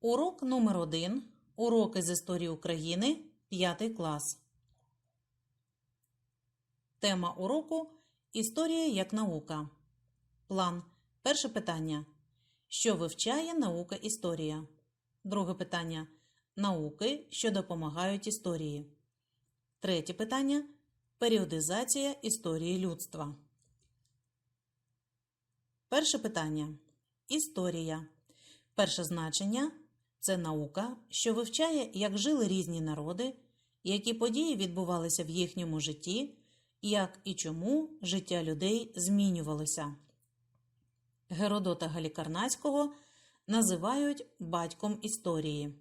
Урок номер 1 Уроки з історії України. 5 клас. Тема уроку Історія як наука. План. Перше питання. Що вивчає наука історія? Друге питання. Науки, що допомагають історії. Третє питання. Періодизація історії людства. Перше питання. Історія. Перше значення це наука, що вивчає, як жили різні народи, які події відбувалися в їхньому житті, як і чому життя людей змінювалося. Геродота Галікарнацького називають батьком історії.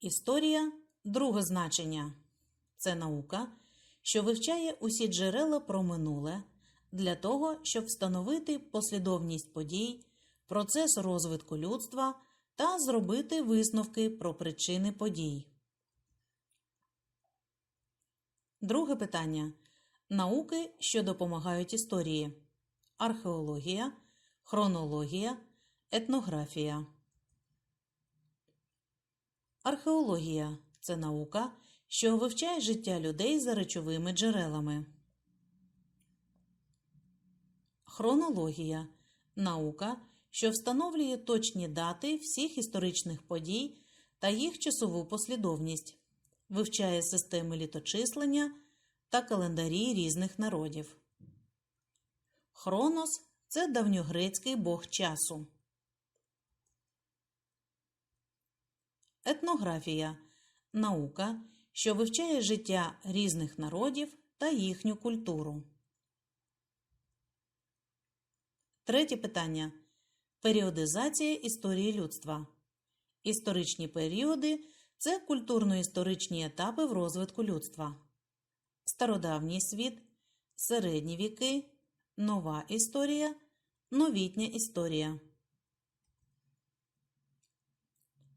Історія друге значення це наука, що вивчає усі джерела про минуле для того, щоб встановити послідовність подій, процес розвитку людства та зробити висновки про причини подій. Друге питання. Науки, що допомагають історії. Археологія, хронологія, етнографія. Археологія це наука, що вивчає життя людей за речовими джерелами. Хронологія наука, що встановлює точні дати всіх історичних подій та їх часову послідовність, вивчає системи літочислення та календарі різних народів. Хронос це давньогрецький бог часу. Етнографія наука, що вивчає життя різних народів та їхню культуру. Третє питання. Періодизація історії людства. Історичні періоди це культурно-історичні етапи в розвитку людства. Стародавній світ, середні віки, нова історія, новітня історія.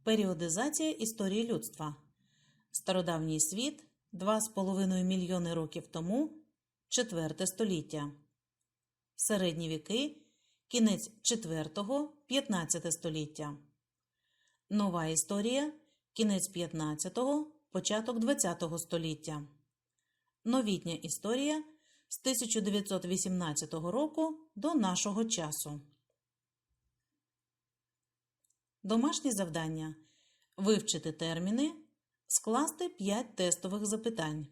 Періодизація історії людства. Стародавній світ 2,5 мільйони років тому 4 століття. Середні віки кінець 4-15 століття. Нова історія кінець 15-го, початок 20-го століття. Новітня історія з 1918 року до нашого часу. Домашні завдання. Вивчити терміни. Скласти 5 тестових запитань.